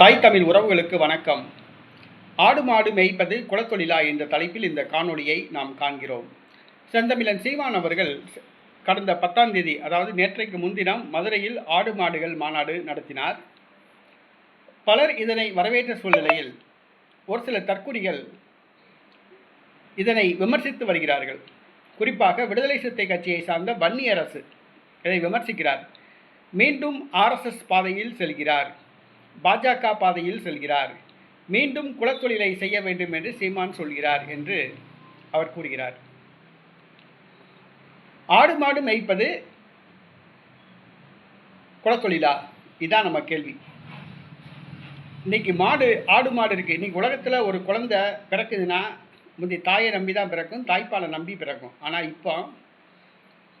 தாய் தமிழ் உறவுகளுக்கு வணக்கம். ஆடு மாடு மேய்ப்பது குலத்தொழிலா என்ற தலைப்பில் இந்த காணொளியை நாம் காண்கிறோம். செந்தமிழன் சீமான் அவர்கள் கடந்த பத்தாம் தேதி அதாவது நேற்றைக்கு முன்தினம் மதுரையில் ஆடு மாடுகள் மாநாடு நடத்தினார். பலர் இதனை வரவேற்ற சூழ்நிலையில் ஒரு சில தற்குறிகள் இதனை விமர்சித்து வருகிறார்கள். குறிப்பாக விடுதலை சிறுத்தை கட்சியை சார்ந்த வன்னி அரசு இதை விமர்சிக்கிறார். மீண்டும் ஆர்எஸ்எஸ் பாதையில் செல்கிறார். பாஜக பாதையில் செல்கிறார். மீண்டும் குலத்தொழிலை செய்ய வேண்டும் என்று சீமான் சொல்கிறார் என்று அவர் கூறுகிறார். ஆடு மாடு மேய்ப்பது குலத்தொழிலா? இதான் நம்ம கேள்வி. இன்னைக்கு மாடு ஆடு மாடு இருக்குது இன்னைக்கு உலகத்தில் ஒரு குழந்தை பிறக்குதுன்னா முந்தைய தாயை நம்பி தான் பிறக்கும் தாய்ப்பாலை நம்பி பிறக்கும். ஆனால் இப்போ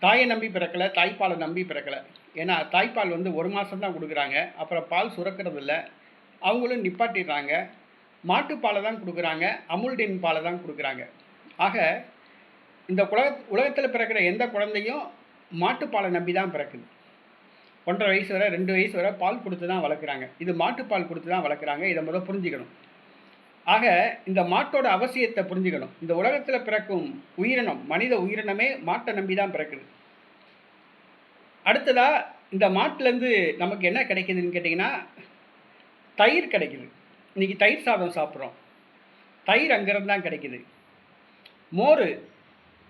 தாயை நம்பி பிறக்கலை தாய்ப்பாலை நம்பி பிறக்கலை. ஏன்னா தாய்ப்பால் வந்து ஒரு மாதம் தான் கொடுக்குறாங்க. அப்புறம் பால் சுரக்கிறது இல்லை அவங்களும் நிப்பாட்டிடுறாங்க. மாட்டுப்பாலை தான் கொடுக்குறாங்க. அமுல்டின் பாலை தான் கொடுக்குறாங்க. ஆக இந்த உலக உலகத்தில் பிறக்கிற எந்த குழந்தையும் மாட்டுப்பாலை நம்பி தான் பிறக்குது. ஒன்றரை வயசு வரை ரெண்டு வயசு வரை பால் கொடுத்து தான் வளர்க்குறாங்க. இது மாட்டுப்பால் கொடுத்து தான் வளர்க்குறாங்க. இதை முதல் புரிஞ்சுக்கணும். ஆக இந்த மாட்டோட அவசியத்தை புரிஞ்சுக்கணும். இந்த உலகத்தில் பிறக்கும் உயிரினம் மனித உயிரினமே மாட்டை நம்பி தான் பிறக்குது. அடுத்ததாக இந்த மாட்டிலேருந்து நமக்கு என்ன கிடைக்குதுன்னு கேட்டிங்கன்னா தயிர் கிடைக்குது. இன்றைக்கி தயிர் சாதம் சாப்பிட்றோம். தயிர் அங்கேருந்து தான் கிடைக்குது. மோர்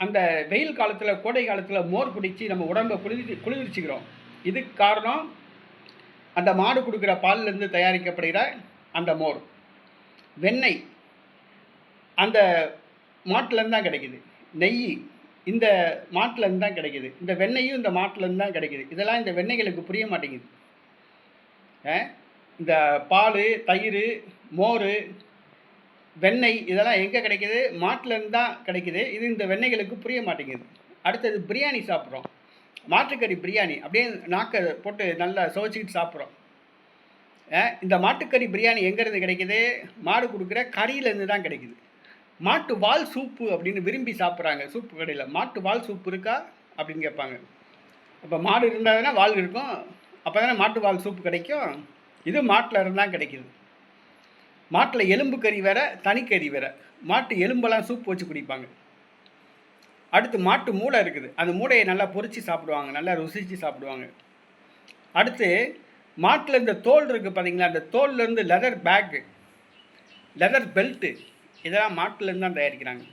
அந்த வெயில் காலத்தில் கோடை காலத்தில் மோர் குடித்து நம்ம உடம்பை குளிர் குளிர்ச்சிக்கிறோம் இதுக்கு காரணம் அந்த மாடு கொடுக்குற பால்லேருந்து தயாரிக்கப்படுகிற அந்த மோர். வெண்ணெய் அந்த மாட்டிலேருந்து தான் கிடைக்குது. நெய் இந்த மாட்டிலேருந்து தான் கிடைக்குது. இந்த வெண்ணெயும் இந்த மாட்டிலேருந்து தான் கிடைக்குது. இதெல்லாம் இந்த வெண்ணெய்களுக்கு புரிய மாட்டேங்குது. ஆ? இந்த பால் தயிர் மோர் வெண்ணெய் இதெல்லாம் எங்கே கிடைக்குது? மாட்டிலேருந்து தான் கிடைக்குது. இது இந்த வெண்ணெய்களுக்கு புரிய மாட்டேங்குது. அடுத்தது பிரியாணி சாப்பிட்றோம். மாட்டுக்கறி பிரியாணி. அப்படியே நாக்கை போட்டு நல்லா சுவைச்சிக்கிட்டு சாப்பிட்றோம். இந்த மாட்டுக்கறி பிரியாணி எங்கேருந்து கிடைக்குது? மாடு கொடுக்குற கறியிலேருந்து தான் கிடைக்குது. மாட்டு வால் சூப்பு அப்படின்னு விரும்பி சாப்பிட்றாங்க சூப்பு கடையில். மாட்டு வால் சூப்பு இருக்கா? அப்படின்னு கேட்பாங்க. அப்போ மாடு இருந்தால் தானே வால் இருக்கும். அப்போ தானே மாட்டு வால் சூப்பு கிடைக்கும். இது மாட்டில் இருந்தால் கிடைக்குது. மாட்டில் எலும்பு கறி வேற தனிக்கறி வேற. மாட்டு எலும்பெல்லாம் சூப் வச்சு குடிப்பாங்க. அடுத்து மாட்டு மூளை இருக்குது. அந்த மூளையை நல்லா பொறிச்சு சாப்பிடுவாங்க. நல்லா ருசித்து சாப்பிடுவாங்க. அடுத்து மாட்டில் இந்த தோல் இருக்குது பார்த்தீங்களா அந்த தோல்லேருந்து லெதர் பேக்கு லெதர் பெல்ட்டு இதெல்லாம் மாட்டிலேருந்து தான் தயாரிக்கிறாங்க.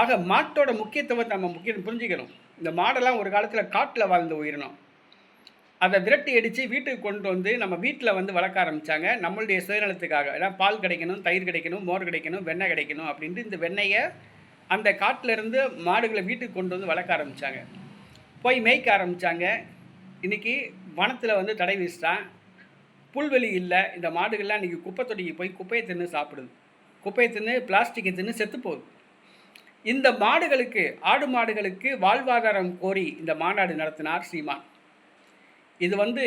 ஆக மாட்டோட முக்கியத்துவத்தை நம்ம முக்கியம் புரிஞ்சுக்கணும். இந்த மாடெல்லாம் ஒரு காலத்தில் காட்டில் வாழ்ந்த உயிரினம். அதை விரட்டி அடித்து வீட்டுக்கு கொண்டு வந்து நம்ம வீட்டில் வந்து வளர்க்க ஆரம்பித்தாங்க நம்மளுடைய சுயநலத்துக்காக. ஏன்னா பால் கிடைக்கணும் தயிர் கிடைக்கணும் மோர் கிடைக்கணும் வெண்ணெய் கிடைக்கணும் அப்படின்ட்டு இந்த வெண்ணெயை அந்த காட்டிலேருந்து மாடுகளை வீட்டுக்கு கொண்டு வந்து வளர்க்க ஆரம்பித்தாங்க போய் மேய்க்க ஆரம்பித்தாங்க இன்றைக்கி வனத்தில் வந்து தடை வீசிட்டான் புல்வெளி இல்லை. இந்த மாடுகள்லாம் இன்றைக்கி குப்பை தொட்டிக்கு போய் குப்பையை தின்னு சாப்பிடுது. குப்பையை தின்னு பிளாஸ்டிக்கை தின்னு செத்து போகுது. இந்த மாடுகளுக்கு ஆடு மாடுகளுக்கு வாழ்வாதாரம் கோரி இந்த மாநாடு நடத்தினார் சீமான். இது வந்து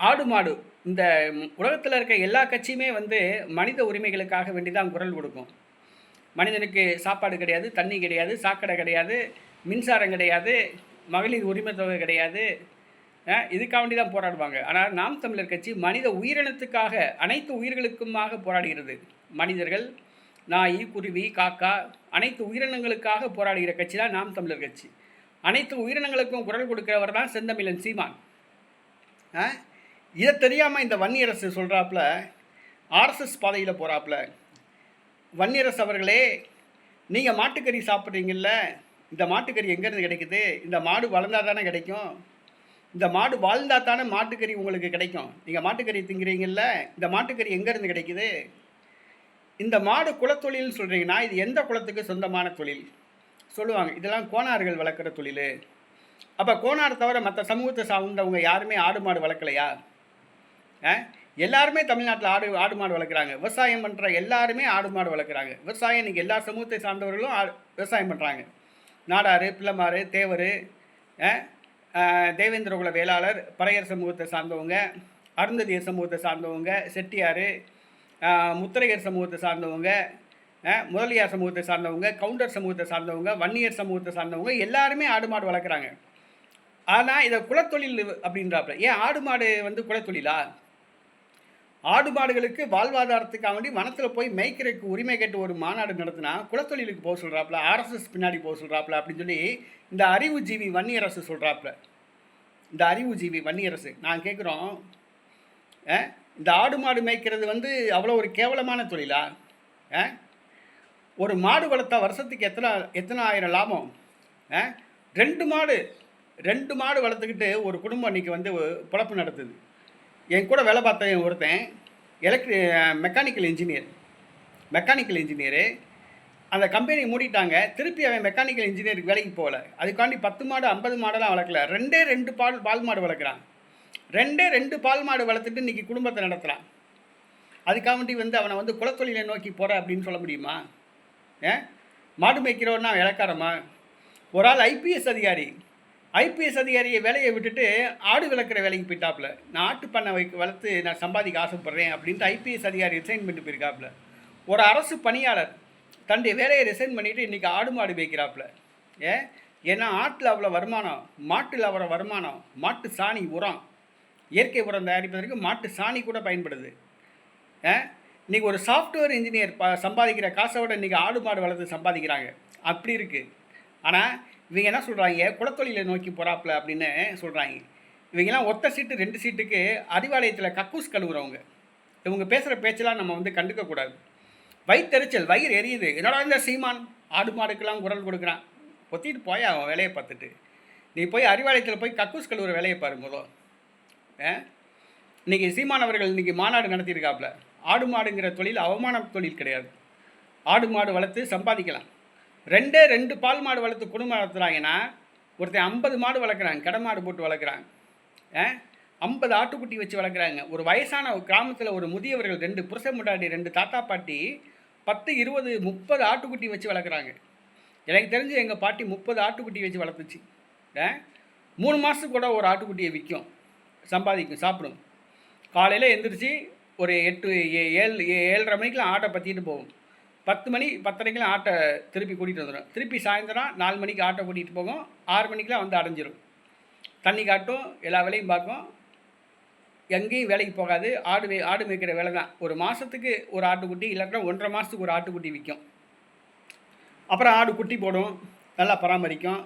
ஆடு மாடு இந்த உலகத்தில் இருக்க எல்லா கட்சியுமே வந்து மனித உரிமைகளுக்காக வேண்டி தான் குரல் கொடுக்கும். மனிதனுக்கு சாப்பாடு கிடையாது தண்ணி கிடையாது சாக்கடை கிடையாது மின்சாரம் கிடையாது மகளிர் உரிமை தொகை கிடையாது இதுக்காக வேண்டி தான் போராடுவாங்க. ஆனால் நாம் தமிழர் கட்சி மனித உயிரினத்துக்காக அனைத்து உயிர்களுக்குமாக போராடுகிறது. மனிதர்கள் நாய் குருவி காக்கா அனைத்து உயிரினங்களுக்காக போராடுகிற கட்சி தான் நாம் தமிழர் கட்சி. அனைத்து உயிரினங்களுக்கும் குரல் கொடுக்கிறவர் தான் செந்தமிழன் சீமான். ஆ? இதை தெரியாமல் இந்த வன்னியரசு சொல்கிறாப்புல ஆர்எஸ்எஸ் பாதையில் போகிறாப்புல வன்னியரசு அவர்களே நீங்கள் மாட்டுக்கறி சாப்பிட்றீங்கல்ல இந்த மாட்டுக்கறி எங்கேருந்து கிடைக்குது? இந்த மாடு வளர்ந்தால் தானே கிடைக்கும்? இந்த மாடு வாழ்ந்தா தானே மாட்டுக்கறி உங்களுக்கு கிடைக்கும். நீங்கள் மாட்டுக்கறி திங்கிறீங்கல்ல இந்த மாட்டுக்கறி எங்கேருந்து கிடைக்குது? இந்த மாடு குலத்தொழில்னு சொல்கிறீங்கன்னா இது எந்த குலத்துக்கு சொந்தமான தொழில்? சொல்லுவாங்க இதெல்லாம் கோணார்கள் வளர்க்குற தொழில். அப்போ கோணார் தவிர மற்ற சமூகத்தை சார்ந்தவங்க யாருமே ஆடு மாடு வளர்க்கலையா? ஆ? எல்லாருமே தமிழ்நாட்டில் ஆடு ஆடு மாடு வளர்க்குறாங்க. விவசாயம் பண்ணுற எல்லாருமே ஆடு மாடு வளர்க்குறாங்க. விவசாயம் இன்றைக்கி எல்லா சமூகத்தை சார்ந்தவர்களும் ஆ விவசாயம் பண்ணுறாங்க நாடாறு பிள்ளைமாறு தேவர் தேவேந்திர குல வேளாளர் பறையர் சமூகத்தை சார்ந்தவங்க அருந்ததியர் சமூகத்தை சார்ந்தவங்க செட்டியார் முத்திரையர் சமூகத்தை சார்ந்தவங்க முதலியார் சமூகத்தை சார்ந்தவங்க கவுண்டர் சமூகத்தை சார்ந்தவங்க வன்னியர் சமூகத்தை சார்ந்தவங்க எல்லாருமே ஆடு மாடு வளர்க்குறாங்க. ஆனால் இதை குலத்தொழில் அப்படின்றாப்புல ஏன் ஆடு மாடு வந்து குலத்தொழிலா? ஆடு மாடுகளுக்கு வாழ்வாதாரத்துக்காக வேண்டி வனத்தில் போய் மேய்க்கிறதுக்கு உரிமை கேட்டு ஒரு மாநாடு நடத்தினா குலத்தொழிலுக்கு போக சொல்கிறாப்புல ஆர்எஸ்எஸ் பின்னாடி போக சொல்கிறாப்புல அப்படின்னு சொல்லி இந்த அறிவுஜீவி வன்னியரசு சொல்கிறாப்புல இந்த அறிவுஜீவி வன்னியரசு. நான் கேட்குறோம் இந்த ஆடு மாடு மேய்க்கிறது வந்து அவ்வளோ ஒரு கேவலமான தொழிலா? ஆ? ஒரு மாடு வளர்த்தா வருஷத்துக்கு எத்தனை எத்தனை ஆயிரம் லாபம்? ஆ? ரெண்டு மாடு ரெண்டு மாடு வளர்த்துக்கிட்டு ஒரு குடும்பம் அன்றைக்கி வந்து பிழப்பு நடத்துது. என் கூட வேலை பார்த்த ஒருத்தன் எலக்ட்ரி மெக்கானிக்கல் இன்ஜினியர் மெக்கானிக்கல் இன்ஜினியரு அந்த கம்பெனி மூடிட்டாங்க. திருப்பி அவன் மெக்கானிக்கல் இன்ஜினியருக்கு வேலைக்கு போகல. அதுக்காண்டி பத்து மாடு ஐம்பது மாடெல்லாம் வளர்க்கல. ரெண்டே ரெண்டு பால் பால் மாடு வளர்க்குறான். ரெண்டே ரெண்டு பால் மாடு வளர்த்துட்டு இன்னைக்கு குடும்பத்தை நடத்துகிறான் அதுக்காக வேண்டி வந்து அவனை வந்து குலத்தொழிலை நோக்கி போகிற அப்படின்னு சொல்ல முடியுமா? ஏன்? மாடு மேய்க்கிறவன்னா இலக்காரமா ஒரு ஆள் ஐபிஎஸ் அதிகாரி. ஐபிஎஸ் அதிகாரியை வேலையை விட்டுட்டு ஆடு விளக்குற வேலைக்கு போயிட்டாப்புல. நான் ஆட்டு பண்ணை வை வளர்த்து நான் சம்பாதிக்க ஆசைப்பட்றேன் அப்படின்ட்டு ஐபிஎஸ் அதிகாரி ரிசைன் பண்ணிட்டு போயிருக்காப்புல. ஒரு அரசு பணியாளர் தன்னுடைய வேலையை ரிசைன் பண்ணிட்டு இன்றைக்கி ஆடு மாடு மேய்க்கிறாப்புல. ஏன் ஏன்னா ஆட்டில் அவ்வளோ வருமானம் மாட்டில் அவ்வளோ வருமானம் மாட்டு சாணி உரம் இயற்கை உரம் தயாரிப்பதற்கு மாட்டு சாணி கூட பயன்படுது. இன்றைக்கி ஒரு சாஃப்ட்வேர் இன்ஜினியர் ப சம்பாதிக்கிற காசை விட இன்றைக்கி ஆடு மாடு வளர்த்து சம்பாதிக்கிறாங்க. அப்படி இருக்குது ஆனால் இவங்க என்ன சொல்கிறாங்க குலத்தொழிலை நோக்கி போகிறாப்புல அப்படின்னு சொல்கிறாங்க இவங்கெல்லாம் ஒத்த சீட்டு ரெண்டு சீட்டுக்கு அறிவாலயத்தில் கக்கூஸ் கழுவுறவங்க. இவங்க பேசுகிற பேச்செல்லாம் நம்ம வந்து கண்டுக்கக்கூடாது வயிற்றெரிச்சல் வயிறு எரியுது. என்னடா இந்த சீமான்? ஆடு மாடுக்கெல்லாம் குரல் கொடுக்குறான். பொத்திட்டு போய் அவன் வேலையை பார்த்துட்டு. நீ போய் அறிவாலயத்தில் போய் கக்கூஸ் கழுவுற வேலையை பாரு முதல் இன்றைக்கி சீமான் அவர்கள் இன்றைக்கி மாநாடு நடத்தியிருக்காப்புல ஆடு மாடுங்கிற தொழில் அவமான தொழில் கிடையாது. ஆடு மாடு வளர்த்து சம்பாதிக்கலாம். ரெண்டே ரெண்டு பால் மாடு வளர்த்து குடும்பம் வளர்த்துறாங்கன்னா ஒருத்தன் ஐம்பது மாடு வளர்க்குறாங்க கடை மாடு போட்டு வளர்க்குறாங்க. ஆ? ஐம்பது ஆட்டுக்குட்டி வச்சு வளர்க்குறாங்க. ஒரு வயசான ஒரு கிராமத்தில் ஒரு முதியவர்கள் ரெண்டு புருஷ முட்டாடி ரெண்டு தாத்தா பாட்டி பத்து இருபது முப்பது ஆட்டுக்குட்டி வச்சு வளர்க்குறாங்க. எனக்கு தெரிஞ்சு எங்கள் பாட்டி முப்பது ஆட்டுக்குட்டி வச்சு வளர்த்துச்சு. ஆ? மூணு மாதத்துக்கு கூட ஒரு ஆட்டுக்குட்டியை விற்கும் சம்பாதிக்கும் சாப்பிடும். காலையில் எழுந்திரிச்சி ஒரு எட்டு ஏ- ஏழு ஏழரை மணிக்கெலாம் ஆட்டை பற்றிட்டு போகும் பத்து மணி பத்தரைக்கெலாம் ஆட்டை திருப்பி கூட்டிகிட்டு வந்துடும் திருப்பி சாயந்தரம் நாலு மணிக்கு ஆட்டை கூட்டிகிட்டு போகும். ஆறு மணிக்கெலாம் வந்து அடைஞ்சிரும். தண்ணி காட்டும் எல்லா வேலையும் பார்க்கும். எங்கேயும் வேலைக்கு போகாது. ஆடு மே ஆடு மேய்க்கிற வேலை தான். ஒரு மாதத்துக்கு ஒரு ஆட்டுக்குட்டி இல்லாட்டினா ஒன்றரை மாதத்துக்கு ஒரு ஆட்டுக்குட்டி விற்கும். அப்புறம் ஆடு குட்டி போடும். நல்லா பராமரிக்கும்.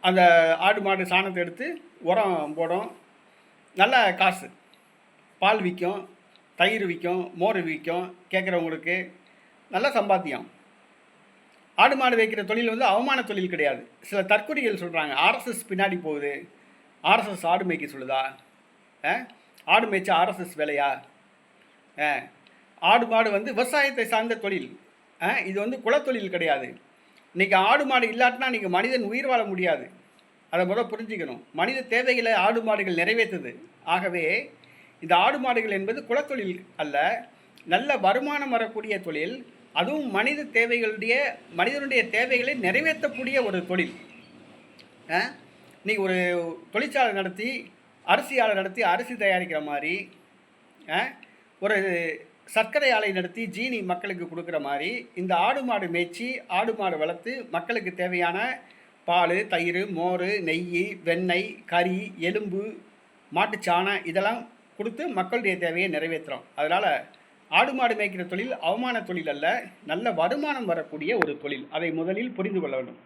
அந்த ஆடு மாடு சாணத்தை எடுத்து உரம் போடும். நல்ல காசு. பால் விற்கும். தயிர் விற்கும். மோர் விற்கும். கேட்குறவங்களுக்கு நல்ல சம்பாத்தியம். ஆடு மாடு வைக்கிற தொழில் வந்து அவமான தொழில் கிடையாது. சில தற்கொலைகள் சொல்கிறாங்க ஆர்எஸ்எஸ் பின்னாடி போகுது. ஆர்எஸ்எஸ் ஆடு மேய்க்க சொல்லுதா? ஆ? ஆடு மேய்ச்சா ஆர்எஸ்எஸ் வேலையா? ஆ? ஆடு மாடு வந்து விவசாயத்தை சார்ந்த தொழில். ஆ? இது வந்து குலத்தொழில் கிடையாது. இன்றைக்கி ஆடு மாடு இல்லாட்டினா இன்றைக்கி மனிதன் உயிர் வாழ முடியாது. அதை முதல் புரிஞ்சுக்கணும். மனித தேவைகளை ஆடு மாடுகள் நிறைவேற்றுது. ஆகவே இந்த ஆடு மாடுகள் என்பது குலத்தொழில் அல்ல நல்ல வருமானம் வரக்கூடிய தொழில். அதுவும் மனித தேவைகளுடைய மனிதனுடைய தேவைகளை நிறைவேற்றக்கூடிய ஒரு தொழில் ஆ? ஒரு தொழிற்சாலை நடத்தி அரிசி ஆலை நடத்தி அரிசி தயாரிக்கிற மாதிரி ஆ? ஒரு சர்க்கரை ஆலை நடத்தி ஜீனி மக்களுக்கு கொடுக்குற மாதிரி இந்த ஆடு மாடு மேய்ச்சி ஆடு மாடு வளர்த்து மக்களுக்கு தேவையான பால் தயிர் மோர் நெய் வெண்ணெய் கறி எலும்பு மாட்டுச்சாணம் இதெல்லாம் கொடுத்து மக்களுடைய தேவையை நிறைவேற்றுறோம் அதனால் ஆடு மாடு மேய்க்கிற தொழில் அவமான தொழில் அல்ல. நல்ல வருமானம் வரக்கூடிய ஒரு தொழில். அதை முதலில் புரிந்து கொள்ள வேண்டும்.